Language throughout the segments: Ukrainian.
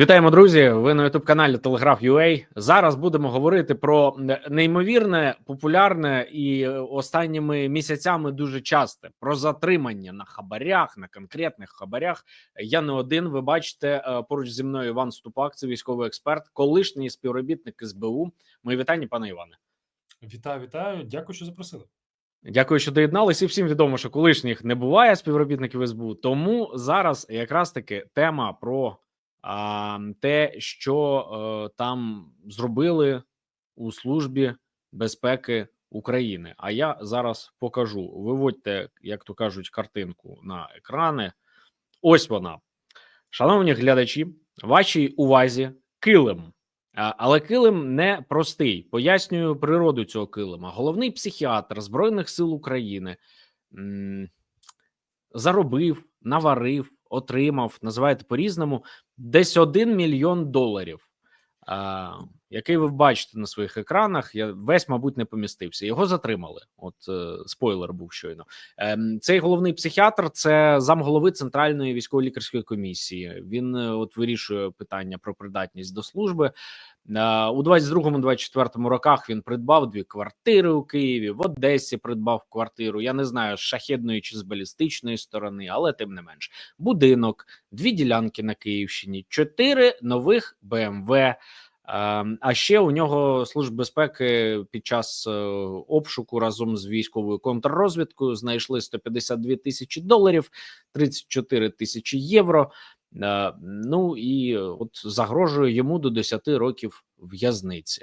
Вітаємо, друзі! Ви на youtube каналі Телеграф UA. Зараз будемо говорити про неймовірне, популярне і останніми місяцями дуже часте про затримання на хабарях, на конкретних хабарях. Я не один. Ви бачите е, поруч зі мною Іван Ступак, це військовий експерт, колишній співробітник СБУ. Мої вітання, пане Іване. Вітаю, вітаю. Дякую, що запросили. Дякую, що доєдналися. І всім відомо, що колишніх не буває співробітників СБУ. Тому зараз якраз таки тема про те, що е, там зробили у службі безпеки України. А я зараз покажу. Виводьте, як то кажуть, картинку на екрани. Ось вона, шановні глядачі, вашій увазі килим. Але килим не простий. Пояснюю природу цього килима. Головний психіатр Збройних сил України заробив, наварив, отримав, називаєте по-різному, десь 1 мільйон доларів, який ви бачите на своїх екранах. Я весь, мабуть, не помістився. Його затримали. От е, спойлер був щойно. Ем, цей головний психіатр це замголови Центральної військово-лікарської комісії. Він е, от вирішує питання про придатність до служби. Е, у 22-24 роках він придбав дві квартири у Києві, в Одесі придбав квартиру. Я не знаю з шахідної чи з балістичної сторони, але тим не менш, будинок, дві ділянки на Київщині, чотири нових БМВ. Ем, А ще у нього служба безпеки під час е, обшуку разом з військовою контррозвідкою знайшли 152 тисячі доларів, 34 тисячі євро. Е, Ну і от загрожує йому до 10 років в'язниці,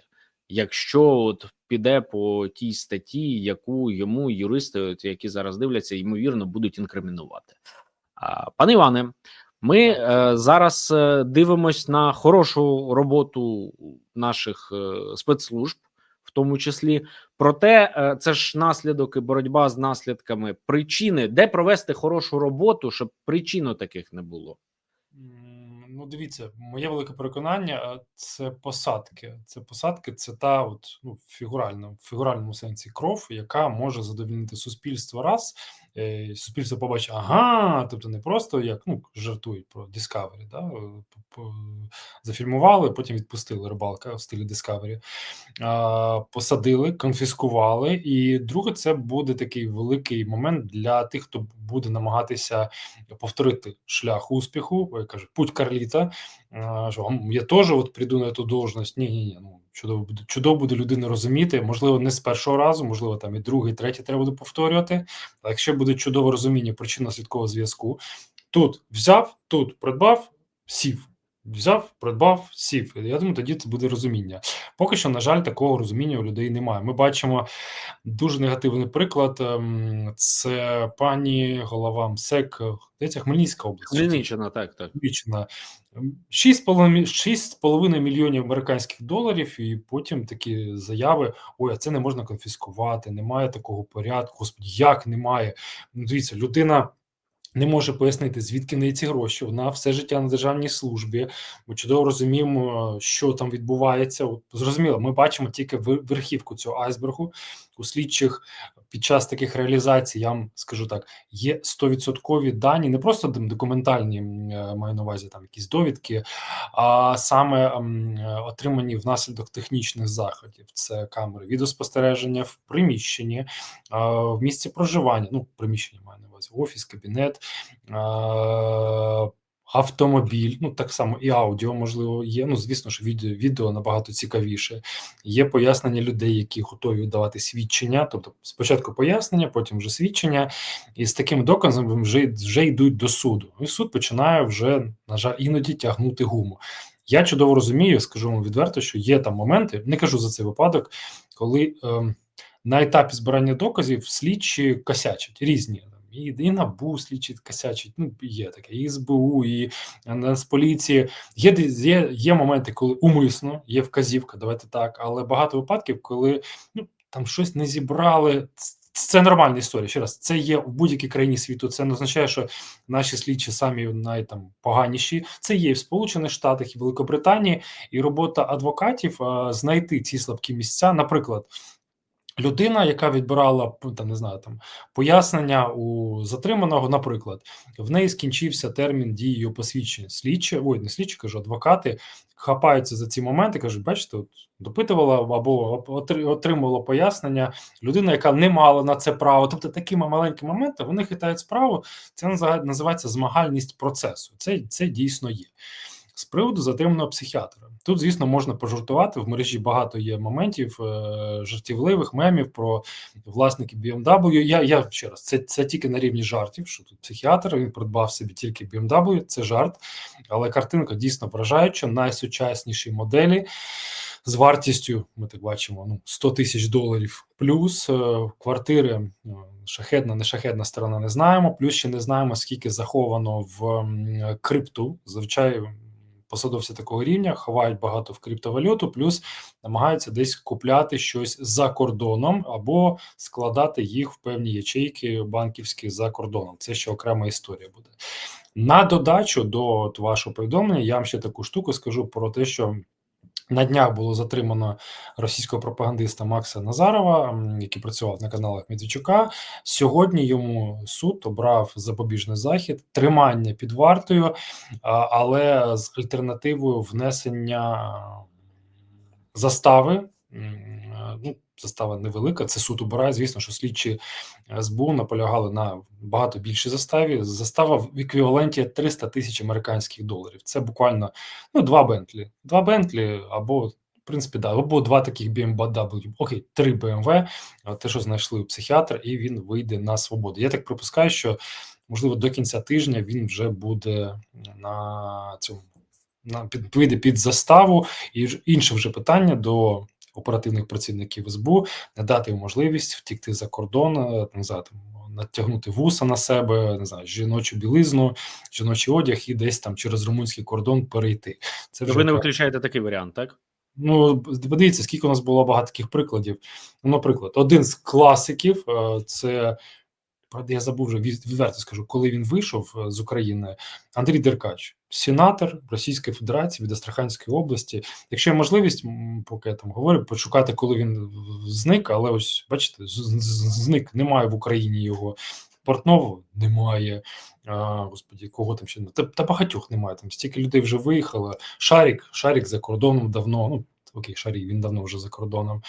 якщо от піде по тій статті, яку йому юристи, от, які зараз дивляться, ймовірно будуть інкримінувати. Пане Іване, ми е, зараз е, дивимось на хорошу роботу наших е, спецслужб, в тому числі. Проте е, це ж наслідок і боротьба з наслідками причини, де провести хорошу роботу, щоб причин таких не було. Ну, дивіться, моє велике переконання е, це посадки. Це посадки, це та от ну, фігуральна, в фігуральному сенсі кров, яка може задовільнити суспільство раз. Е, Суспільство побачить, ага, тобто не просто як ну жартують про Discovery, да? е, зафільмували, потім відпустили рибалка в стилі Discovery, посадили, конфіскували. І друге, це буде такий великий момент для тих, хто буде намагатися повторити шлях успіху. Я кажу, путь Карліта. А, Що «Ам, я теж от прийду на цю должність. Ні, ні, ні. Ну чудово буде чудово буде людина розуміти. Можливо, не з першого разу, можливо, там і другий, і третій треба буде повторювати. А якщо буде чудове розуміння причинно-слідкового зв'язку, тут взяв, тут придбав, сів. Взяв, придбав, сів. Я думаю, тоді це буде розуміння. Поки що, на жаль, такого розуміння у людей немає. Ми бачимо дуже негативний приклад. ем, Це пані голова МСЕК, здається, Хмельницька область. Хмельниччина, так, так. Хмельниччина. 6,5 6,5 мільйонів американських доларів, і потім такі заяви: ой, а це не можна конфіскувати, немає такого порядку. Господи, як немає? Дивіться, людина. Не може пояснити, звідки в неї ці гроші. Вона все життя на державній службі. Ми чудово розуміємо, що там відбувається. Зрозуміло, ми бачимо тільки вер- верхівку цього айсбергу. У слідчих під час таких реалізацій, я вам скажу так, є 100% дані, не просто документальні, е, маю на увазі там якісь довідки, а саме е, отримані внаслідок технічних заходів. Це камери відеоспостереження в приміщенні, в місці проживання. Ну, приміщення маю увазі, офіс, кабінет. Автомобіль, ну так само і аудіо, можливо, є. Ну, звісно, що відео, відео набагато цікавіше. Є пояснення людей, які готові давати свідчення. Тобто, спочатку пояснення, потім вже свідчення, і з таким доказом вже, вже йдуть до суду. І суд починає вже, на жаль, іноді тягнути гуму. Я чудово розумію, скажу вам відверто, що є там моменти, не кажу за цей випадок, коли ем, на етапі збирання доказів слідчі косячать різні. І, і НАБУ слідчить косячить, ну є таке, і СБУ, і Нацполіції. Є, де- є, є моменти, коли умисно, є вказівка, давайте так, але багато випадків, коли ну, там щось не зібрали. Це нормальна історія. Ще раз, це є в будь-якій країні світу. Це не означає, що наші слідчі самі навіть. Це є і в Сполучених Штатах, і Великобританії, і робота адвокатів а, знайти ці слабкі місця. Наприклад, людина, яка відбирала там, не знаю, там пояснення у затриманого, наприклад, в неї скінчився термін дії її посвідчення. Слідчі, ой, не слідчі, кажу, адвокати хапаються за ці моменти, кажуть, бачите, от допитувала або отримувала пояснення людина, яка не мала на це право. Тобто такими маленькими моментами вони хитають справу. Це називається змагальність процесу. Це, це дійсно є. З приводу затриманого психіатра. Тут, звісно, можна пожартувати. В мережі багато є моментів е, жартівливих мемів про власників BMW. Я, я ще раз, це, це тільки на рівні жартів, що тут психіатр, він придбав собі тільки BMW, це жарт. Але картинка дійсно вражаюча, найсучасніші моделі з вартістю, ми так бачимо, ну 100 тисяч доларів. Плюс е, квартири е, шахедна, не шахедна сторона, не знаємо. Плюс ще не знаємо, скільки заховано в крипту. Зазвичай м, посадовці такого рівня ховають багато в криптовалюту, плюс намагаються десь купляти щось за кордоном або складати їх в певні ячейки банківські за кордоном. Це ще окрема історія буде. На додачу до вашого повідомлення, я вам ще таку штуку скажу про те, що на днях було затримано російського пропагандиста Макса Назарова, який працював на каналах Медведчука. Сьогодні йому суд обрав запобіжний захід, тримання під вартою, але з альтернативою внесення застави. Ну, застава невелика. Це суд обирає. Звісно, що слідчі СБУ наполягали на багато більшій заставі. Застава в еквіваленті 300 тисяч американських доларів. Це буквально ну, два Бентлі. Два Бентлі або, в принципі, да, або два таких BMW, окей, три BMW, те, що знайшли у психіатра, і він вийде на свободу. Я так припускаю, що можливо до кінця тижня він вже буде на цьому на під вийде під заставу, і інше вже питання до оперативних працівників СБУ надати йому можливість втікти за кордон, е, не знаю, там, натягнути вуса на себе, не знаю, жіночу білизну, жіночий одяг і десь там через румунський кордон перейти. Це Ви не виключаєте такий варіант, так? Ну, подивіться, скільки у нас було багато таких прикладів. Ну, наприклад, один з класиків е, це правда, я забув вже від- відверто скажу, коли він вийшов е, з України, Андрій Деркач, сенатор Російської Федерації від Астраханської області. Якщо є можливість, поки я там говорю, почукати, коли він зник, але ось бачите, зник, немає в Україні його. Портнового немає. А, господі, кого там ще та, та багатьох немає. Там стільки людей вже виїхало. Шарік, Шарік за кордоном давно. Ну окей, Шарік, він давно вже за кордоном.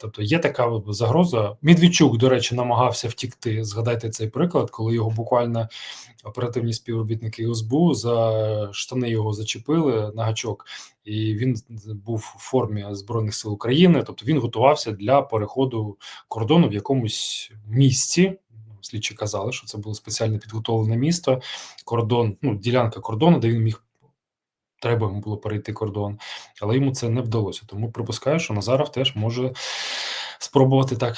Тобто є така загроза. Медведчук, до речі, намагався втікти. Згадайте цей приклад, коли його буквально оперативні співробітники СБУ за штани його зачепили на гачок, і він був в формі Збройних сил України. Тобто він готувався для переходу кордону в якомусь місці. Слідчі казали, що це було спеціально підготовлене місто, кордон, ну ділянка кордону, де він міг. Треба йому було перейти кордон, але йому це не вдалося. Тому припускаю, що Назаров теж може спробувати так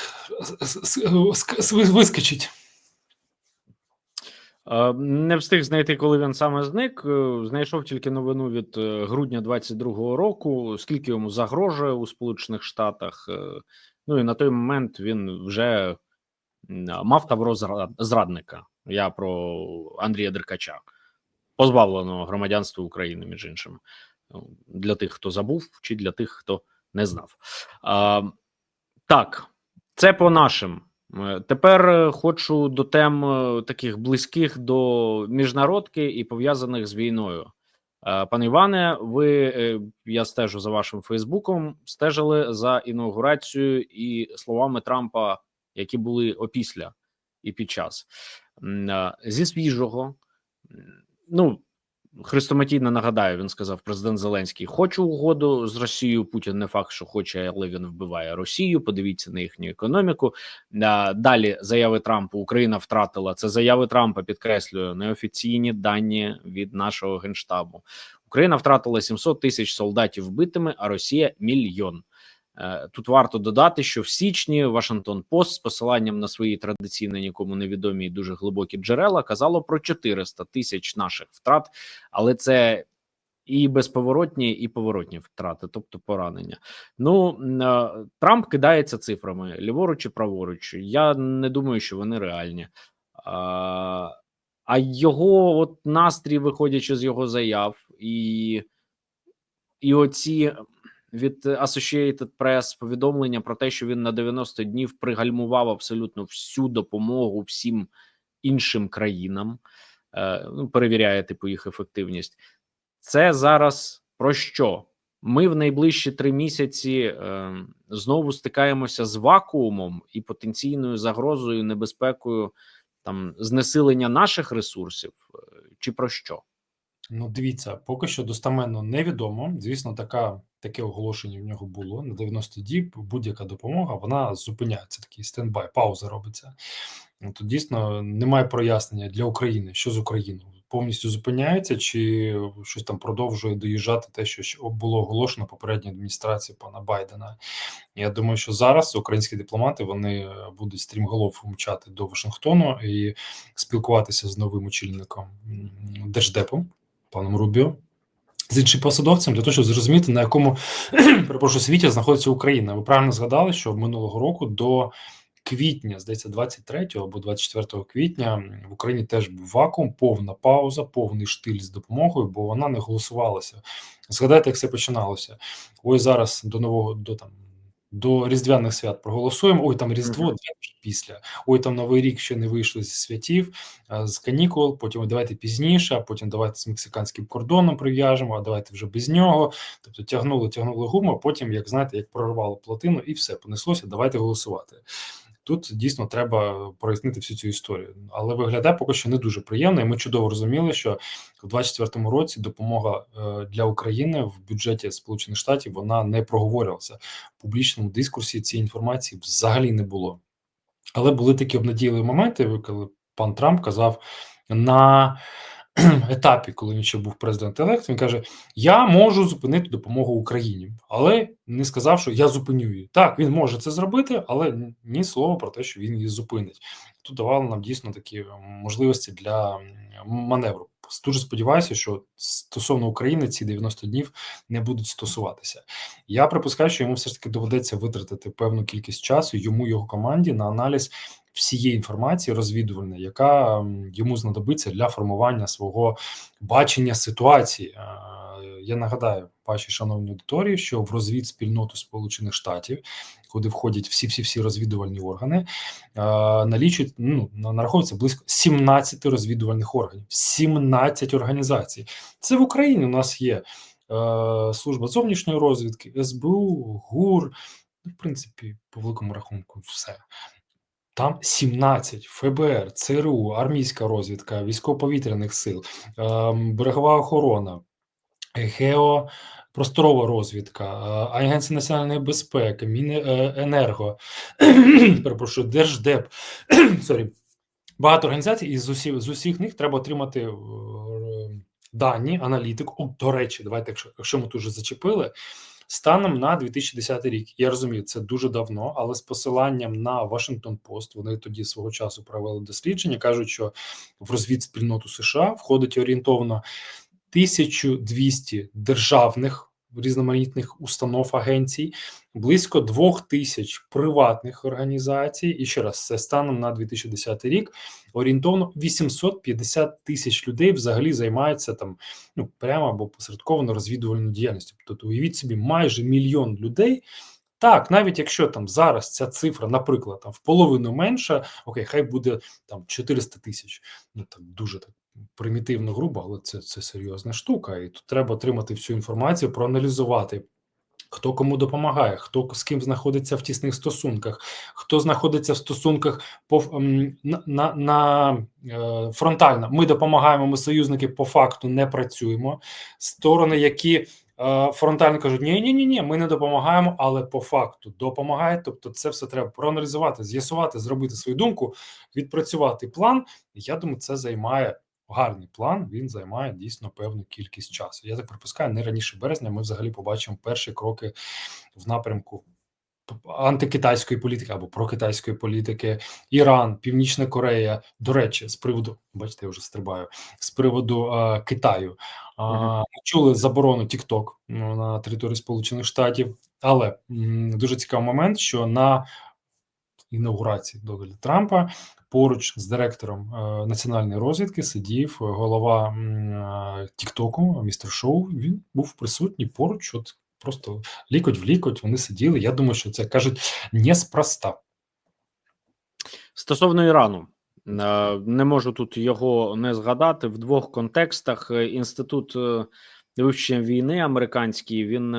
вискочити. Е, Не встиг знайти, коли він саме зник. Е, Знайшов тільки новину від е, грудня 22-го року. Скільки йому загрожує у Сполучених Штатах. Ну і на той момент він вже мав табро зра- зрадника. Я про Андрія Деркача, позбавленого громадянства України, між іншим, Ну, для тих, хто забув, чи для тих, хто не знав. А, так, це по нашим. Е, Тепер е, хочу до тем е, таких близьких до міжнародки і пов'язаних з війною. Пане Іване, ви я стежу за вашим Фейсбуком, стежили за інаугурацією і словами Трампа, які були опісля і під час зі свіжого. Ну хрестоматійно нагадаю, він сказав: президент Зеленський хоче угоду з Росією. Путін не факт, що хоче, але він вбиває Росію. Подивіться на їхню економіку. Далі заяви Трампа Україна втратила це заяви Трампа. Підкреслюю неофіційні дані від нашого генштабу. Україна втратила 700 тисяч солдатів вбитими, а Росія мільйон. Е, Тут варто додати, що в січні Вашингтон Пост з посиланням на свої традиційні нікому невідомі і дуже глибокі джерела казало про 400 тисяч наших втрат, але це і безповоротні, і поворотні втрати, тобто поранення. Ну е, Трамп кидається цифрами ліворуч і праворуч. Я не думаю, що вони реальні. А його от настрій, виходячи з його заяв, і, і оці від Associated Press повідомлення про те, що він на 90 днів пригальмував абсолютно всю допомогу всім іншим країнам, е, ну, перевіряє типу їх ефективність. Це зараз про що? Ми в найближчі три місяці е, знову стикаємося з вакуумом і потенційною загрозою, небезпекою там знесилення наших ресурсів, е, чи про що? Ну, дивіться, поки що достаменно невідомо. Звісно, така таке оголошення в нього було на 90 діб. Будь-яка допомога вона зупиняється. Такий стендбай, пауза робиться. Ну, Тут дійсно немає прояснення для України, що з Україною повністю зупиняється, чи щось там продовжує доїжджати те, що було оголошено попередньою адміністрацією пана Байдена. Я думаю, що зараз українські дипломати вони е, будуть стрімголов мчати до Вашингтону і спілкуватися з новим очільником м, держдепу паном Рубіо. З іншим посадовцем для того, щоб зрозуміти, на якому перепрошую, світі знаходиться Україна. Ви правильно згадали, що минулого року до квітня, здається, 23 або 24 квітня в Україні теж був вакуум, повна пауза, повний штиль з допомогою, бо вона не голосувалася. Згадайте, як все починалося. Ось зараз до нового до там. До різдвяних свят проголосуємо. Ой, там Різдво Мгм. після. Ой, там Новий рік ще не вийшли зі святів, з канікул. Потім давайте пізніше, а потім давайте з мексиканським кордоном прив'яжемо, а давайте вже без нього. Тобто тягнули, тягнули гуму, а потім, як знаєте, як прорвало плотину, і все понеслося. Давайте голосувати. Тут дійсно треба прояснити всю цю історію, але виглядає поки що не дуже приємно. І ми чудово розуміли, що в 2024 році допомога е, для України в бюджеті Сполучених Штатів вона не проговорювалася в публічному дискурсі. Цієї інформації взагалі не було. Але були такі обнадійливі моменти, коли пан Трамп казав на етапі, коли він ще був президент елект, він каже: Я можу зупинити допомогу Україні, але не сказав, що я зупиню її. Так, він може це зробити, але ні слова про те, що він її зупинить. Тут давало нам дійсно такі можливості для маневру. Дуже сподіваюся, що стосовно України ці 90 днів не будуть стосуватися. Я припускаю, що йому все ж таки доведеться витратити певну кількість часу йому його команді на аналіз всієї інформації розвідувальної, яка йому знадобиться для формування свого бачення ситуації. Я нагадаю, вашій шановній аудиторії, що в розвід спільноту Сполучених Штатів, куди входять всі всі всі розвідувальні органи, налічують ну нараховується близько 17 розвідувальних органів, 17 організацій. Це в Україні. У нас є служба зовнішньої розвідки, СБУ, ГУР. Ну, в принципі, по великому рахунку, все. Там 17 ФБР, ЦРУ, армійська розвідка, військово-повітряних сил, берегова охорона, геопросторова розвідка, Агенція національної безпеки, Міненерго, перепрошую, Держдеп. Сорі, багато організацій, і з усіх з усіх них треба отримати е, дані, аналітику. О, до речі, давайте, якщо, якщо ми тут вже зачепили. Станом на 2010 рік, я розумію, це дуже давно, але з посиланням на Вашингтон Пост вони тоді свого часу провели дослідження. кажуть, що в розвідспільноту США входить орієнтовно 1200 державних різноманітних установ агенцій, близько двох тисяч приватних організацій. І ще раз, це станом на 2010 рік. Орієнтовно 850 тисяч людей взагалі займаються там ну прямо або посередковано розвідувальною діяльністю. Тобто, уявіть собі, майже мільйон людей. Так, навіть якщо там зараз ця цифра, наприклад, там в половину менша, окей, хай буде там 400 тисяч. Ну так дуже так примітивно грубо, але це це серйозна штука, і тут треба отримати всю інформацію, проаналізувати. Хто кому допомагає, хто з ким знаходиться в тісних стосунках, хто знаходиться в стосунках по на на, на е, фронтально. Ми допомагаємо. Ми союзники по факту не працюємо. Сторони, які е, фронтально кажуть, ні, ні, ні, ні, ми не допомагаємо, але по факту допомагають. Тобто, це все треба проаналізувати, з'ясувати, зробити свою думку, відпрацювати план. Я думаю, це займає гарний план. Він займає дійсно певну кількість часу. Я так припускаю, не раніше березня. Ми взагалі побачимо перші кроки в напрямку. Антикитайської політики або прокитайської політики, Іран, Північна Корея. До речі, з приводу бачите, я вже стрибаю з приводу а, Китаю. А, uh Ми чули заборону TikTok ну, на території Сполучених Штатів, але м, дуже цікавий момент, що на інаугурації Дональда Трампа поруч з директором е, національної розвідки сидів голова е, Тіктоку, містер Шоу. Він був присутній поруч. От просто лікоть в лікоть вони сиділи. Я думаю, що це кажуть неспроста. Стосовно Ірану, е, не можу тут його не згадати в двох контекстах. Інститут вивчення війни американський він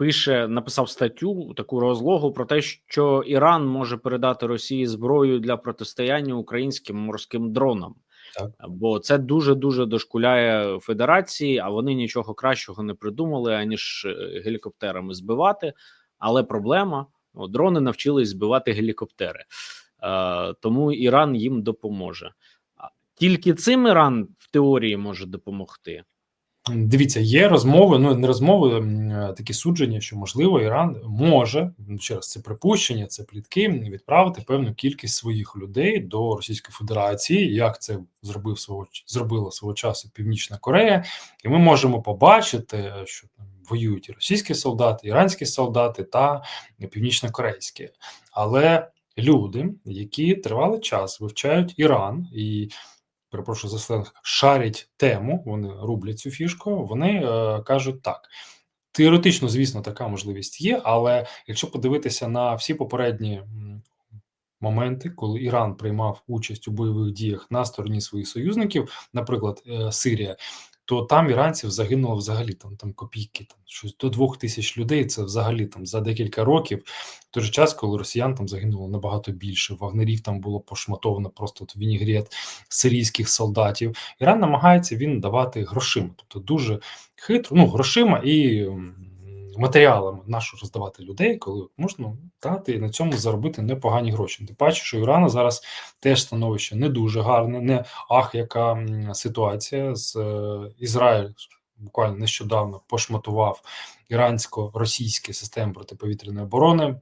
пише, написав статтю таку розлогу про те, що Іран може передати Росії зброю для протистояння українським морським дронам. Так. Бо це дуже дуже дошкуляє федерації, а вони нічого кращого не придумали аніж е, гелікоптерами збивати. Але проблема: о, дрони навчились збивати гелікоптери. Е, тому Іран їм допоможе. Тільки цим Іран в теорії може допомогти. Дивіться, є розмови, ну не розмови, е, такі судження, що можливо Іран може ну, ще раз це припущення, це плітки відправити певну кількість своїх людей до Російської Федерації, як це зробив свого зробила свого часу Північна Корея, і ми можемо побачити, що там воюють і російські солдати, іранські солдати та північнокорейські, але люди, які тривалий час вивчають Іран і перепрошую за сленг, шарять тему, вони рублять цю фішку, вони е, кажуть так. Теоретично, звісно, така можливість є, але якщо подивитися на всі попередні моменти, коли Іран приймав участь у бойових діях на стороні своїх союзників, наприклад, е, Сирія, то там іранців загинуло взагалі там, там копійки, там щось до двох тисяч людей. Це взагалі там за декілька років. В той же час, коли росіян там загинуло набагато більше, вагнерів там було пошматовано просто от вінігрет сирійських солдатів. Іран намагається він давати грошима, тобто дуже хитро, ну грошима і матеріалами нашу роздавати людей, коли можна дати на цьому заробити непогані гроші. Ти бачиш, що Ірана зараз теж становище не дуже гарне, не ах, яка ситуація з е, Ізраїль. Буквально нещодавно пошматував ірансько-російські системи протиповітряної оборони.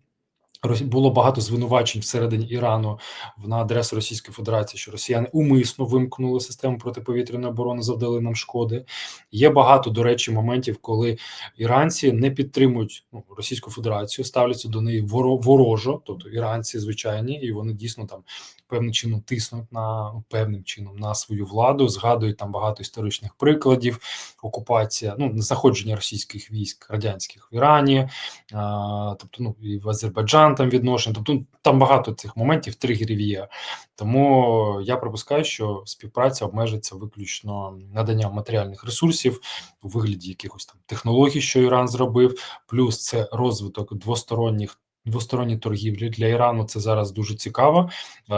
Було багато звинувачень всередині Ірану на адресу Російської Федерації, що росіяни умисно вимкнули систему протиповітряної оборони, завдали нам шкоди. Є багато, до речі, моментів, коли іранці не підтримують ну, Російську Федерацію, ставляться до неї воро- ворожо, тобто іранці звичайні, і вони дійсно там певним чином тиснуть на певним чином на свою владу. Згадують там багато історичних прикладів. Окупація, ну знаходження російських військ радянських в Ірані, а, тобто ну і в Азербайджан там відношення. Тобто ну, там багато цих моментів, тригерів є. Тому я припускаю, що співпраця обмежиться виключно наданням матеріальних ресурсів у вигляді якихось там технологій, що Іран зробив, плюс це розвиток двосторонніх. Двосторонні торгівлі для Ірану це зараз дуже цікаво.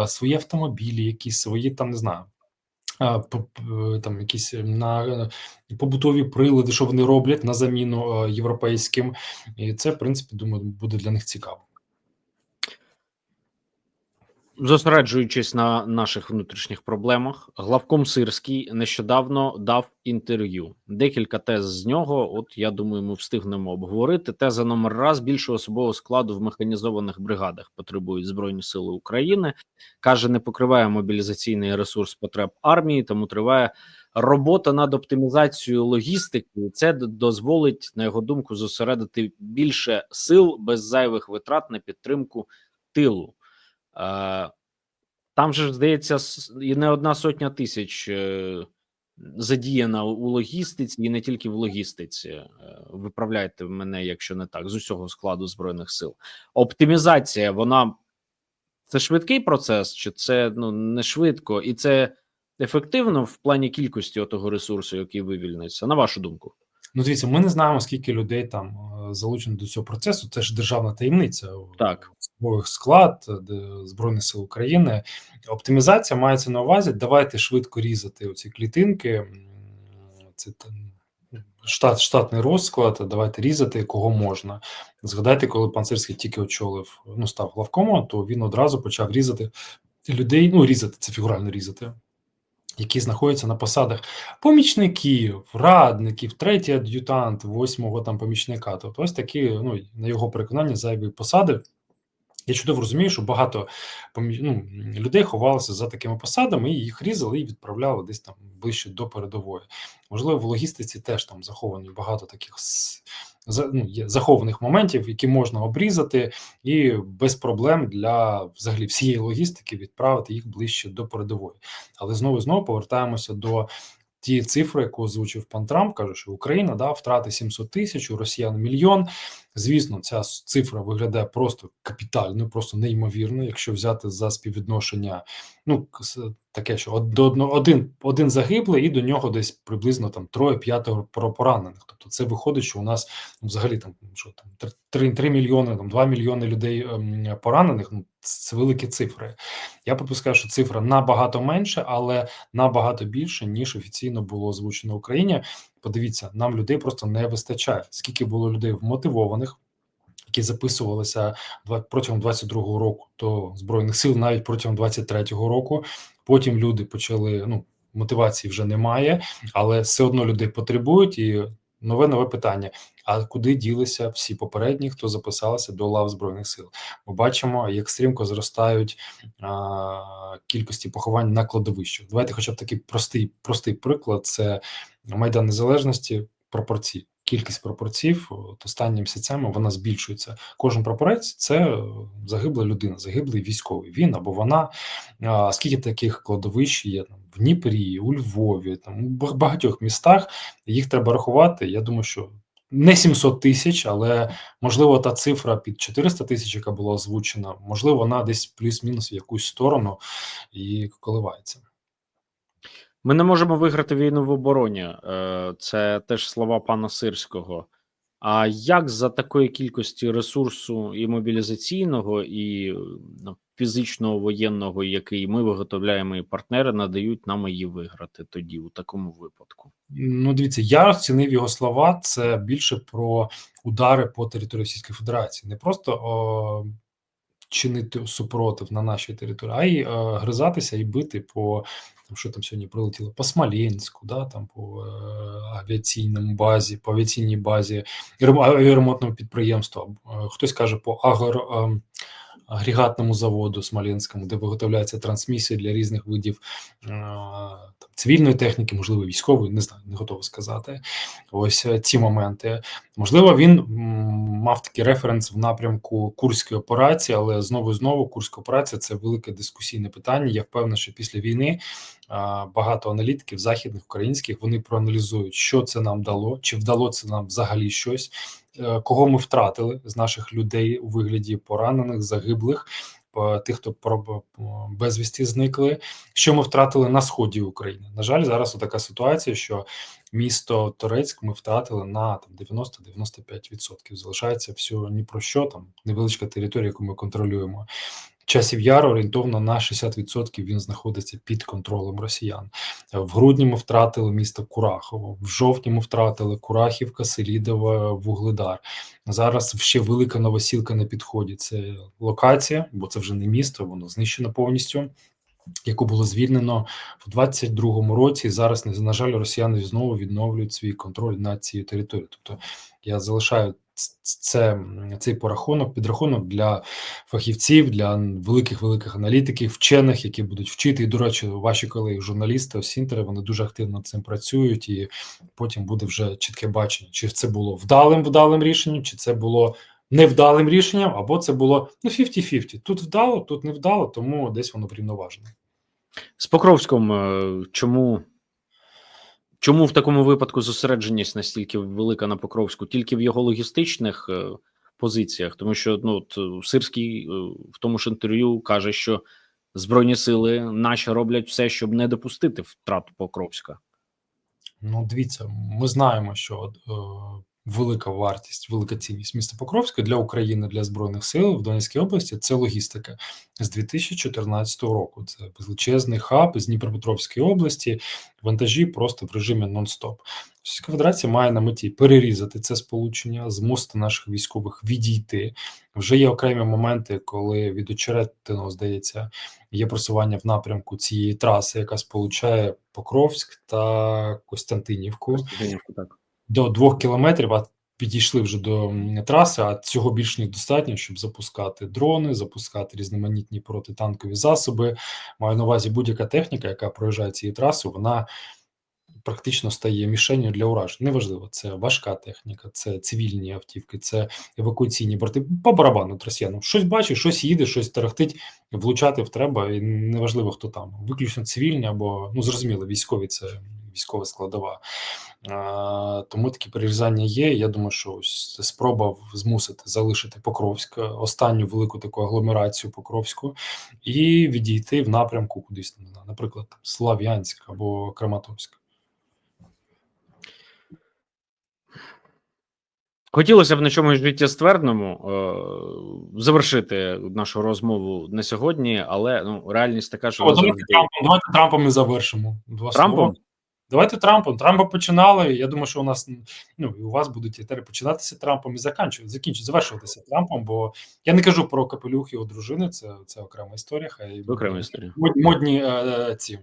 Свої автомобілі, якісь свої там не знаю. Там якісь на е, побутові прилади, що вони роблять на заміну е, європейським, і це, в принципі, думаю, буде для них цікаво. Зосереджуючись на наших внутрішніх проблемах, главком Сирський нещодавно дав інтерв'ю. Декілька тез з нього. От я думаю, ми встигнемо обговорити. Теза номер раз більшого особового складу в механізованих бригадах потребують збройні сили України. каже, не покриває мобілізаційний ресурс потреб армії, тому триває робота над оптимізацією логістики. Це дозволить, на його думку, зосередити більше сил без зайвих витрат на підтримку тилу. Е, Там же здається, і не одна сотня тисяч е, задіяна у логістиці, і не тільки в логістиці. Е, Виправляйте мене, якщо не так, з усього складу збройних сил. Оптимізація, вона це швидкий процес, чи це ну не швидко, і це ефективно в плані кількості того ресурсу, який вивільниться, на вашу думку? Ну, дивіться, ми не знаємо, скільки людей там залучено до цього процесу. Це ж державна таємниця. Так. Особових склад е, Збройних сил України. Оптимізація мається на увазі. Давайте швидко різати оці клітинки. Це штат, штатний розклад. Давайте різати кого можна. Згадайте, коли пан Сирський тільки очолив, ну став главкомом, то він одразу почав різати людей. Ну, різати це фігурально різати. Які знаходяться на посадах помічників, радників, третій ад'ютант, восьмого там помічника. Тобто ось такі, ну на його переконання, зайві посади. Я чудово розумію, що багато ну, людей ховалося за такими посадами, і їх різали і відправляли десь там ближче до передової. Можливо, в логістиці теж там заховані багато таких ну, захованих моментів, які можна обрізати, і без проблем для взагалі всієї логістики відправити їх ближче до передової. Але знову знову повертаємося до ті цифри, яку озвучив пан Трамп, каже, що Україна да, втрати 700 тисяч, у росіян мільйон. Звісно, ця цифра виглядає просто капітально, просто неймовірно, якщо взяти за співвідношення, ну таке, що один, один загиблий, і до нього десь приблизно там троє-п'ятеро поранених. Тобто, це виходить, що у нас ну, взагалі там що там 3, 3 мільйони, там 2 мільйони людей ем, поранених. Ну це великі цифри. Я припускаю, що цифра набагато менше, але набагато більше, ніж офіційно було озвучено в Україні. Подивіться, нам людей просто не вистачає. Скільки було людей вмотивованих, які записувалися два- протягом 22-го року до збройних сил, навіть протягом 23-го року. Потім люди почали. Ну мотивації вже немає, але все одно людей потребують. І нове нове питання: а куди ділися всі попередні, хто записалися до лав збройних сил? Ми бачимо, як стрімко зростають а, кількості поховань на кладовищах. Давайте, хоча б такий простий, простий приклад: це Майдан Незалежності пропорції. Кількість прапорців от останніми місяцями вона збільшується. Кожен прапорець це загибла людина, загиблий військовий. Він або вона. А скільки таких кладовищ є там в Дніпрі, у Львові, там у багатьох містах. Їх треба рахувати. Я думаю, що не 700 тисяч, але можливо та цифра під 400 тисяч, яка була озвучена, можливо, вона десь плюс-мінус в якусь сторону і коливається. Ми не можемо виграти війну в обороні. Е, Це теж слова пана Сирського. А як за такої кількості ресурсу і мобілізаційного, і ну, фізичного воєнного, який ми виготовляємо, і партнери надають нам її виграти тоді, у такому випадку? Ну, дивіться, я оцінив його слова. Це більше про удари по території Російської Федерації, не просто о, чинити супротив на нашій території, а й е, гризатися і бити по там, що там сьогодні прилетіло по Смоленську, да, там по е, авіаційному базі, по авіаційній базі рем- авіаремонтного підприємства. Е, Хтось каже по агро. е, Агрегатному заводу Смоленському, де виготовляється трансмісія для різних видів е, там, цивільної техніки, можливо, військової, не знаю, не готовий сказати. Ось е, ці моменти. Можливо, він мав такий референс в напрямку курської операції, але знову і знову курська операція це велике дискусійне питання. Я впевнений, що після війни багато аналітиків західних українських вони проаналізують, що це нам дало, чи вдало це нам взагалі щось, е, кого ми втратили з наших людей у вигляді поранених, загиблих. Тих, хто про безвісті зникли, що ми втратили на сході України. На жаль, зараз така ситуація, що місто Торецьк ми втратили на там 90-95%. Залишається все ні про що там невеличка територія, яку ми контролюємо. Часів яр орієнтовно на 60% він знаходиться під контролем росіян. В грудні ми втратили місто Курахово, в жовтні ми втратили Курахівка, Селідова, Вугледар. Зараз ще велика новосілка на підході. Це локація, бо це вже не місто, воно знищено повністю. Яку було звільнено в 22-му році. Зараз на жаль, росіяни знову відновлюють свій контроль над цією територією. Тобто я залишаю це цей порахунок, підрахунок для фахівців, для великих великих аналітиків, вчених, які будуть вчити. І до речі, ваші колеги, журналісти, осінтери, вони дуже активно цим працюють, і потім буде вже чітке бачення, чи це було вдалим вдалим рішенням, чи це було невдалим рішенням, або це було ну 50-50. Тут вдало, тут не вдало, тому десь воно врівноважене. З Покровськом е, чому, чому в такому випадку зосередженість настільки велика на Покровську? Тільки в його логістичних е, позиціях, тому що ну от, е, Сирський е, в тому ж інтерв'ю каже, що Збройні сили наші роблять все, щоб не допустити втрату Покровська. Ну, дивіться, ми знаємо, що велика вартість, велика цінність міста Покровська для України, для збройних сил в Донецькій області це логістика з 2014 року. Це величезний хаб з Дніпропетровської області, вантажі просто в режимі нон-стоп. Російська Федерація має на меті перерізати це сполучення, змусити наших військових відійти. Вже є окремі моменти, коли від Очеретиного, здається, є просування в напрямку цієї траси, яка сполучає Покровськ та Костянтинівку Так. До двох кілометрів. А підійшли вже до траси, а цього більш ніж достатньо, щоб запускати дрони, запускати різноманітні протитанкові засоби. Маю на увазі будь-яка техніка, яка проїжджає цією трасою, вона практично стає мішенью для уражень. Неважливо, це важка техніка, це цивільні автівки, це евакуаційні борти. По барабану росіянам. Щось бачить, щось їде, щось тарахтить, влучати в треба, і неважливо, хто там. Виключно цивільні або ну зрозуміло, військові це військова складова. Тому такі перерізання є. Я думаю, що ось це спроба змусити залишити Покровськ, останню велику таку агломерацію Покровську, і відійти в напрямку кудись, наприклад, Слав'янськ або Краматорськ. Хотілося б на чомусь життєствердному е, завершити нашу розмову на сьогодні, але ну реальність така, що О, давайте Трампом, давайте Трампом і завершимо. Два Трампом? слова. Давайте Трампом. Трампа починали. Я думаю, що у нас ну і у вас будуть етери починатися Трампом і закінчувати, закінчувати, завершуватися Трампом. Бо я не кажу про капелюх його дружини, це, це окрема історія. Хай окрема історія. мод- модні е, ці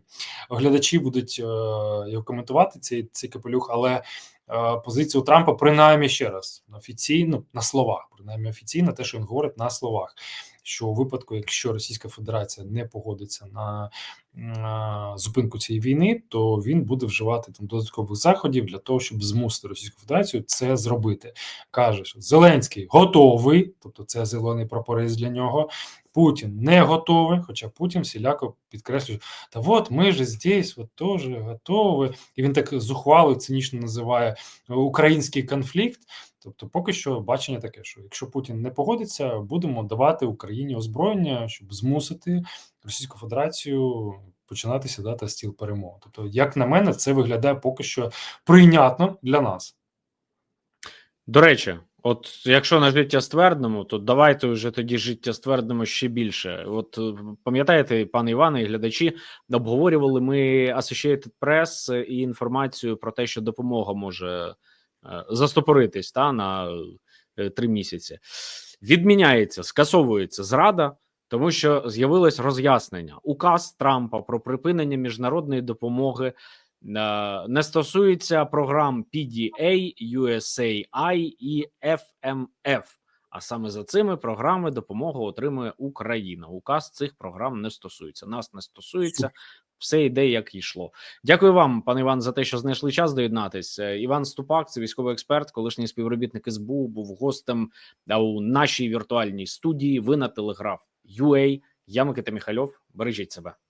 глядачі будуть е, його коментувати. Цей цей капелюх, але е, позицію Трампа, принаймні ще раз офіційно на словах, принаймні офіційно, те, що він говорить на словах. Що у випадку, якщо Російська Федерація не погодиться на, зупинку цієї війни, то він буде вживати там додаткових заходів для того, щоб змусити Російську Федерацію це зробити. Каже, що Зеленський готовий, тобто це зелений прапорець для нього. Путін не готовий, хоча Путін всіляко підкреслює, та от ми ж здесь от теж готові. І він так зухвало, цинічно називає український конфлікт. Тобто, поки що бачення таке, що якщо Путін не погодиться, будемо давати Україні озброєння, щоб змусити Російську Федерацію починати сідати стіл перемог. Тобто, як на мене, це виглядає поки що прийнятно для нас. До речі, от якщо на життєствердному, то давайте вже тоді життєствердимо ще більше. От е, пам'ятаєте, пане Іване і глядачі, обговорювали ми Associated Press і інформацію про те, що допомога може е, застопоритись та на е, три місяці. Відміняється, скасовується зрада. Тому що з'явилось роз'яснення. Указ Трампа про припинення міжнародної допомоги не стосується програм PDA, USAI і FMF. А саме за цими програми допомогу отримує Україна. Указ цих програм не стосується. Нас не стосується. Все йде як йшло. Дякую вам, пане Іван, за те, що знайшли час доєднатись. Е, Іван Ступак, це військовий експерт, колишній співробітник СБУ, був гостем у нашій віртуальній студії. Ви на телеграф UA. Я Микита Міхальов. Бережіть себе,